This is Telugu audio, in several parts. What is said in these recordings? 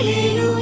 一路。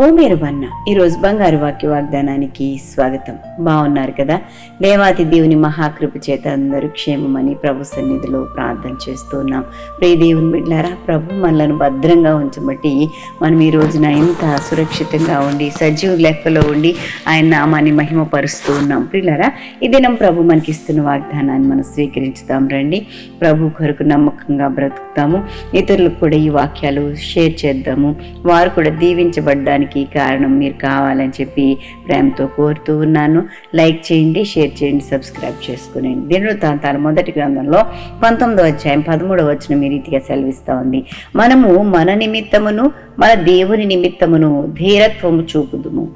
ఓ మీరు బన్న ఈరోజు బంగారు వాక్య వాగ్దానానికి స్వాగతం. బాగున్నారు కదా? దేవాతి దేవుని మహాకృప చేత అందరూ క్షేమమని ప్రభు సన్నిధిలో ప్రార్థన చేస్తున్నాం. ప్రే దేవుని బిడ్డారా ప్రభు మనలను భద్రంగా ఉంచబట్టి మనం ఈ రోజున ఎంత సురక్షితంగా ఉండి సజీవ లెక్కలో ఉండి ఆయన నామాన్ని మహిమపరుస్తూ ఉన్నాం. ప్రియులారా ఈ దినం ప్రభు మనకి ఇస్తున్న వాగ్దానాన్ని మనం స్వీకరించుదాం రండి. ప్రభు కొరకు నమ్మకంగా బ్రతుకుతాము. ఇతరులకు కూడా ఈ వాక్యాలు షేర్ చేద్దాము. వారు కూడా దీవించబడ్డానికి కారణం మీరు కావాలని చెప్పి ప్రేమతో కోరుతూ ఉన్నాను. లైక్ చేయండి షేర్ చేయండి సబ్స్క్రైబ్ చేసుకుని. దీనిలో మొదటి గ్రంథంలో పంతొమ్మిదో అధ్యాయం పదమూడవ వచ్చిన మీ రీతిగా సెలవిస్తూ ఉంది. మనము మన నిమిత్తమును మన దేవుని నిమిత్తమును ధీరత్వము చూపుదుము.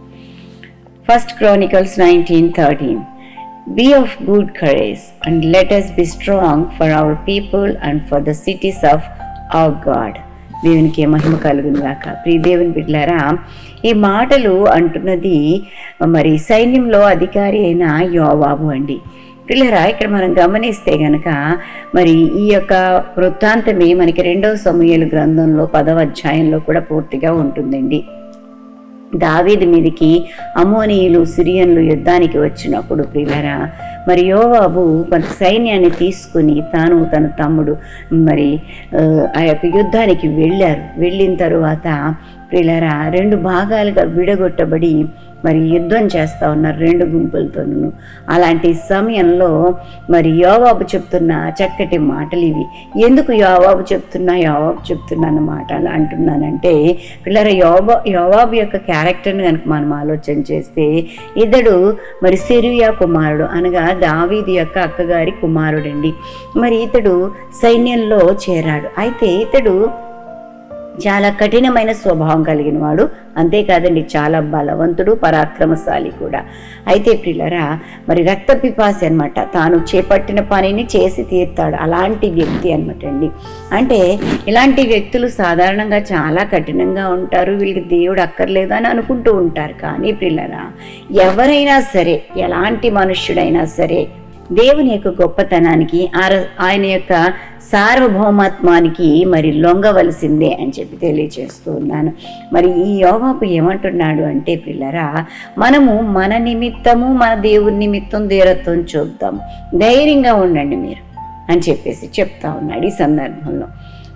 First Chronicles nineteen thirteen be of good courage and let us be strong for our people and for the cities of our God దేవునికి మహిమ కలుగును గాక. ప్రియ దేవుని బిడ్డలారా ఈ మాటలు అంటున్నది మరి సైన్యంలో అధికారి అయిన యోవాబు అండి. పిల్లరా ఇక్కడ మనం గమనిస్తే గనక మరి ఈ యొక్క వృత్తాంతమే మనకి రెండవ సమయాలు గ్రంథంలో పదవ అధ్యాయంలో కూడా పూర్తిగా ఉంటుందండి. దావీది మీదకి అమోనీయులు సిరియన్లు యుద్ధానికి వచ్చినప్పుడు ప్రియులరా మరి యోవాబు కొంత సైన్యాన్ని తీసుకుని తాను తన తమ్ముడు మరి ఆ, ఆ యొక్క యుద్ధానికి వెళ్ళారు. వెళ్ళిన తరువాత ప్రియులరా రెండు భాగాలుగా విడగొట్టబడి మరి యుద్ధం చేస్తూ ఉన్నారు రెండు గుంపులతోనూ అలాంటి సమయంలో మరి యోవాబు చెప్తున్న చక్కటి మాటలు ఇవి. ఎందుకు యోవాబు చెప్తున్నా యోవాబు చెప్తున్నా అన్న మాటలు అంటున్నానంటే పిల్లల యోబా యోవాబు యొక్క క్యారెక్టర్ని కనుక మనం ఆలోచన చేస్తే ఇతడు మరి సిరియా కుమారుడు అనగా దావీది యొక్క అక్కగారి కుమారుడండి. మరి ఇతడు సైన్యంలో చేరాడు. అయితే ఇతడు చాలా కఠినమైన స్వభావం కలిగిన వాడు. అంతేకాదండి చాలా బలవంతుడు పరాక్రమశాలి కూడా. అయితే ప్రిల్లరా మరి రక్త పిపాసి అనమాట తాను చేపట్టిన పనిని చేసి తీర్తాడు అలాంటి వ్యక్తి అనమాట అండి. అంటే ఇలాంటి వ్యక్తులు సాధారణంగా చాలా కఠినంగా ఉంటారు. వీళ్ళకి దేవుడు అక్కర్లేదు అని అనుకుంటూ ఉంటారు. కానీ ప్రిల్లరా ఎవరైనా సరే ఎలాంటి మనుష్యుడైనా సరే దేవుని యొక్క గొప్పతనానికి ఆర- ఆయన యొక్క సార్వభౌమత్వానికి మరి లొంగవలసిందే అని చెప్పి తెలియజేస్తూ ఉన్నాను. మరి ఈ యోగాపు ఏమంటున్నాడు అంటే పిల్లరా మనము మన నిమిత్తము మన దేవుని నిమిత్తం ధీరత్వం చూద్దాం. ధైర్యంగా ఉండండి మీరు అని చెప్పేసి చెప్తా ఉన్నాడు ఈ సందర్భంలో.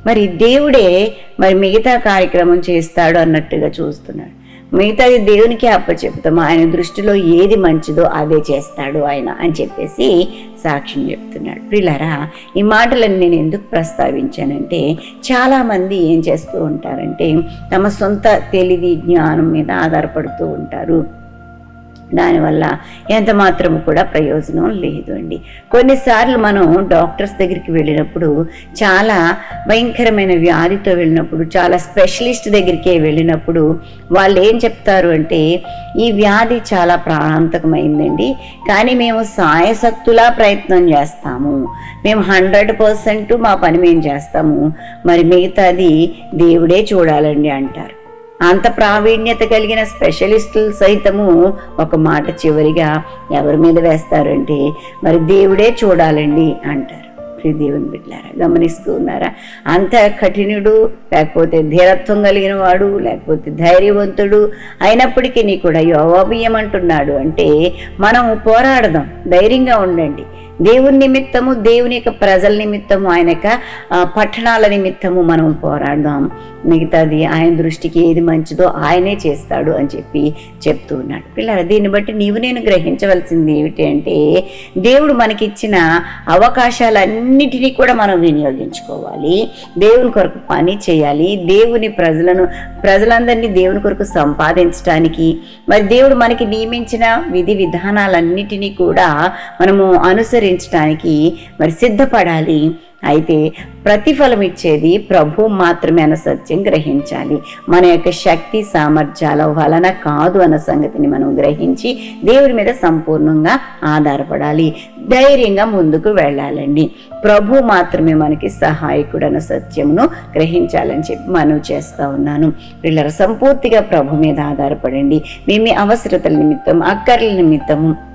మరి దేవుడే మరి మిగతా కార్యక్రమం చేస్తాడు అన్నట్టుగా చూస్తున్నాడు. మిగతాది దేవునికి అప్పచెప్తాము ఆయన దృష్టిలో ఏది మంచిదో అదే చేస్తాడు ఆయన అని చెప్పేసి సాక్ష్యం చెప్తున్నాడు. పిల్లరా ఈ మాటలను నేను ఎందుకు ప్రస్తావించానంటే చాలామంది ఏం చేస్తూ ఉంటారంటే తమ సొంత తెలివి జ్ఞానం మీద ఆధారపడుతూ ఉంటారు. దానివల్ల ఎంత మాత్రం కూడా ప్రయోజనం లేదు అండి. కొన్నిసార్లు మనం డాక్టర్స్ దగ్గరికి వెళ్ళినప్పుడు చాలా భయంకరమైన వ్యాధితో వెళ్ళినప్పుడు చాలా స్పెషలిస్ట్ దగ్గరికే వెళ్ళినప్పుడు వాళ్ళు ఏం చెప్తారు అంటే ఈ వ్యాధి చాలా ప్రాణాంతకమైందండి కానీ మేము సాయశక్తులా ప్రయత్నం చేస్తాము. మేము హండ్రెడ్ పర్సెంట్ మా పని మేము చేస్తాము. మరి మిగతాది దేవుడే చూడాలండి అంటారు. అంత ప్రావీణ్యత కలిగిన స్పెషలిస్టులు సైతము ఒక మాట చివరిగా ఎవరి మీద వేస్తారంటే మరి దేవుడే చూడాలండి అంటారు. దేవుని బిడ్డారా గమనిస్తూ ఉన్నారా? అంత కఠినుడు లేకపోతే ధీరత్వం కలిగిన వాడు లేకపోతే ధైర్యవంతుడు అయినప్పటికీ నీ కూడా యోవాబు ఏమంటున్నాడు అంటే మనం పోరాడదాం ధైర్యంగా ఉండండి. దేవుని నిమిత్తము దేవుని యొక్క ప్రజల నిమిత్తము ఆయన యొక్క పట్టణాల నిమిత్తము మనం పోరాడదాం. మిగతాది ఆయన దృష్టికి ఏది మంచిదో ఆయనే చేస్తాడు అని చెప్పి చెప్తూ ఉన్నాడు. పిల్లల దీన్ని బట్టి నీవు నేను గ్రహించవలసింది ఏమిటి అంటే దేవుడు మనకిచ్చిన అవకాశాలన్నిటినీ కూడా మనం వినియోగించుకోవాలి. దేవుని కొరకు పని చేయాలి. దేవుని ప్రజలను ప్రజలందరినీ దేవుని కొరకు సంపాదించడానికి మరి దేవుడు మనకి నియమించిన విధి విధానాలన్నిటినీ కూడా మనము అనుసరి అనుసరించడానికి మరి సిద్ధపడాలి. అయితే ప్రతిఫలం ఇచ్చేది ప్రభు మాత్రమే అన్న సత్యం గ్రహించాలి. మన యొక్క శక్తి సామర్థ్యాల వలన కాదు అన్న సంగతిని మనం గ్రహించి దేవుడి మీద సంపూర్ణంగా ఆధారపడాలి. ధైర్యంగా ముందుకు వెళ్ళాలండి. ప్రభు మాత్రమే మనకి సహాయకుడు అన్న సత్యమును గ్రహించాలని చెప్పి మనవి చేస్తూ ఉన్నాను. పిల్లలు సంపూర్తిగా ప్రభు మీద ఆధారపడండి. మీ మీ అవసరతల నిమిత్తం అక్కర్ల నిమిత్తము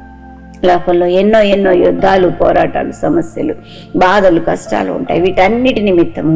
లోకంలో ఎన్నో ఎన్నో యుద్ధాలు పోరాటాలు సమస్యలు బాధలు కష్టాలు ఉంటాయి. వీటన్నిటి నిమిత్తము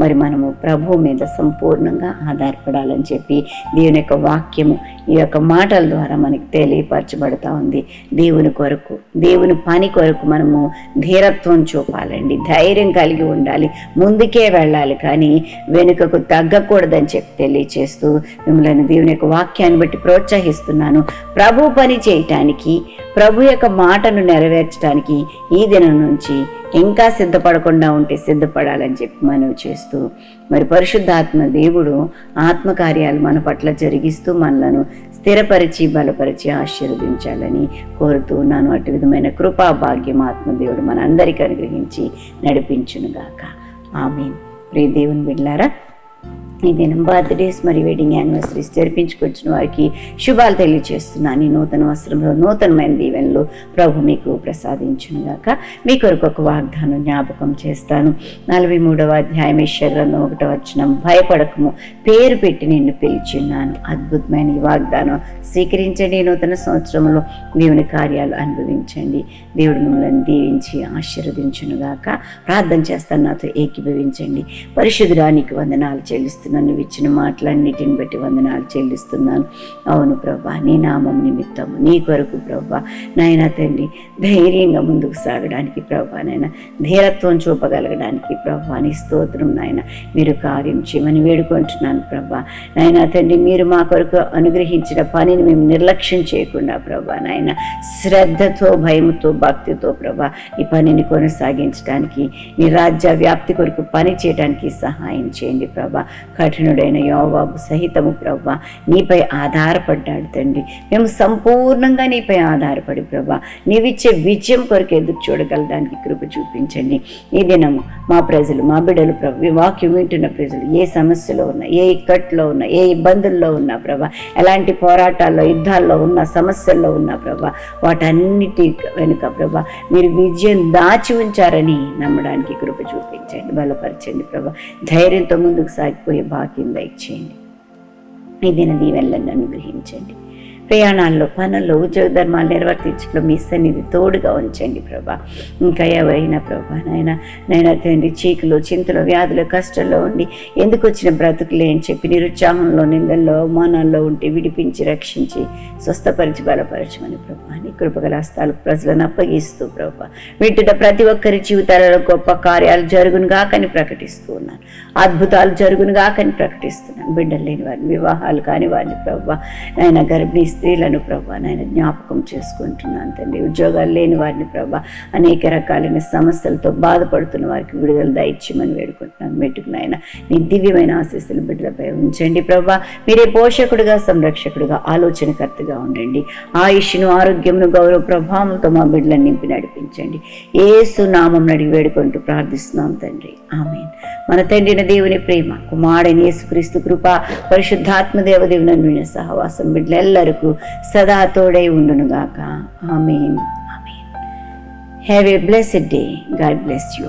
మరి మనము ప్రభువు మీద సంపూర్ణంగా ఆధారపడాలని చెప్పి దేవుని యొక్క వాక్యము ఈ యొక్క మాటల ద్వారా మనకి తెలియపరచబడతా ఉంది. దేవుని కొరకు దేవుని పని కొరకు మనము ధీరత్వం చూపాలండి. ధైర్యం కలిగి ఉండాలి. ముందుకే వెళ్ళాలి కానీ వెనుకకు తగ్గకూడదని చెప్పి తెలియచేస్తూ మిమ్మల్ని దేవుని యొక్క వాక్యాన్ని బట్టి ప్రోత్సహిస్తున్నాను. ప్రభు పని చేయటానికి ప్రభు యొక్క మాటను నెరవేర్చడానికి ఈ దినం నుంచి ఇంకా సిద్ధపడకుండా ఉంటే సిద్ధపడాలని చెప్పి మనవి చేస్తూ మరి పరిశుద్ధాత్మ దేవుడు ఆత్మకార్యాలు మన పట్ల జరిగిస్తూ మనలను స్థిరపరిచి బలపరిచి ఆశీర్వదించాలని కోరుతూ ఉన్నాను. అటు విధమైన కృపా భాగ్యం ఆత్మదేవుడు మన అందరికీ అనుగ్రహించి నడిపించునుగాక. ఆమె ప్రియ దేవుని బిడ్లారా ఈ దినం బర్త్డేస్ మరియు వెడ్డింగ్ యానివర్సరీస్ జరిపించుకొచ్చిన వారికి శుభాలు తెలియజేస్తున్నాను ఈ నూతన వస్త్రంలో నూతనమైన దీవెనలు ప్రభు మీకు ప్రసాదించునుగాక మీ కొరకు ఒక వాగ్దానం జ్ఞాపకం చేస్తాను. నలభై మూడవ అధ్యాయం ఈశ్వరంలో ఒకటో వచ్చిన భయపడకము పేరు పెట్టి నిన్ను పిలిచున్నాను. అద్భుతమైన ఈ వాగ్దానం. స్వీకరించండి నూతన సంవత్సరంలో. దేవుని కార్యాలు అనుభవించండి. దేవుడు మిమ్మల్ని దీవించి ఆశీర్వదించునుగాక ప్రార్థన చేస్తాను నాతో ఏకీభవించండి. పరిశుద్ధురానికి వందనాలు చెల్లిస్తున్నాను. నువ్వు ఇచ్చిన మాటలన్నిటిని బట్టి వందనాలు చెల్లిస్తున్నాను. అవును ప్రభా నీ నామం నిమిత్తము నీ కొరకు ప్రభా. నాయన తండ్రి ధైర్యంగా ముందుకు సాగడానికి ప్రభా నాయన ధీరత్వం చూపగలగడానికి ప్రభా నీ స్తోత్రం నాయన. మీరు కార్యం చేయమని వేడుకుంటున్నాను ప్రభా. నాయన తండ్రి మీరు మా కొరకు అనుగ్రహించిన పనిని మేము నిర్లక్ష్యం చేయకుండా ప్రభా నాయన శ్రద్ధతో భయముతో భక్తితో ప్రభా ఈ పనిని కొనసాగించడానికి నీ రాజ్య వ్యాప్తి కొరకు పని చేయడానికి సహాయం చేయండి ప్రభా. కఠినుడైన యోవాబు సహితము ప్రభా నీపై ఆధారపడ్డాడు తండ్రి. మేము సంపూర్ణంగా నీపై ఆధారపడి ప్రభా నీవిచ్చే విజయం కొరకు ఎదురు చూడగలడానికి కృప చూపించండి. ఈ దినము మా ప్రజలు మా బిడ్డలు ప్రభు వాక్యం వింటున్న ప్రజలు ఏ సమస్యలో ఉన్నా ఏ ఇక్కట్లో ఉన్నా ఏ ఇబ్బందుల్లో ఉన్నా ప్రభా ఎలాంటి పోరాటాల్లో యుద్ధాల్లో ఉన్న సమస్యల్లో ఉన్నా ప్రభా వాటన్నిటి వెనుక ప్రభా మీరు విజయం దాచి ఉంచారని నమ్మడానికి కృప చూపించండి బలపరచండి ప్రభా ధైర్యంతో ముందుకు సాగిపోయే భాగ్యం దయచేయండి. ఈ దిన దీవెనలను అనుగ్రహించండి. ప్రయాణాల్లో పనుల్లో ఉద్యోగ ధర్మాలు నిర్వర్తించడంలో మీ సన్నిధి తోడుగా ఉంచండి ప్రభా. ఇంకా ఎవరైనా ప్రభా నాయన నైనా తండ్రి చీకులు చింతలు వ్యాధులు కష్టంలో ఉండి ఎందుకు వచ్చిన బ్రతుకులే అని చెప్పి నిరుత్సాహంలో నిందల్లో అవమానాల్లో ఉంటే విడిపించి రక్షించి స్వస్థపరిచి బలపరచమని ప్రభా. నీ కృపగల హస్తాలు ప్రజలను అప్పగిస్తూ ప్రభా. వింటున్న ప్రతి ఒక్కరి జీవితాలలో గొప్ప కార్యాలు జరుగును కాకని ప్రకటిస్తూ ఉన్నాను. అద్భుతాలు జరుగునుగా కాకని ప్రకటిస్తున్నాను. బిడ్డలు లేని వారిని వివాహాలు కాని వారిని ప్రభా. ఆయన గర్భిణీ స్త్రీలను ప్రభా నాయన జ్ఞాపకం చేసుకుంటున్నాను తండ్రి. ఉద్యోగాలు లేని వారిని ప్రభా అనేక రకాలైన సమస్యలతో బాధపడుతున్న వారికి విడుదల దయచేయమని వేడుకుంటున్నాను. మెట్టుకు నాయన నీ దివ్యమైన ఆశీస్సులు బిడ్డలపై ఉంచండి ప్రభా. మీరే పోషకుడుగా సంరక్షకుడిగా ఆలోచనకర్తగా ఉండండి. ఆయుష్ను ఆరోగ్యమును గౌరవ ప్రభావంతో మా బిడ్డలను నింపి నడిపించండి. ఏసు నామం అడిగి వేడుకుంటూ ప్రార్థిస్తున్నాం తండ్రి. ఆమె మన తండ్రిన దేవుని ప్రేమ కుమారుడని యేసుక్రీస్తు కృప పరిశుద్ధాత్మ దేవదేవుని సహవాసం బిడ్డలెల్లరకు సదా తోడై ఉండునుగాక amen. Amen. Have a blessed day God bless you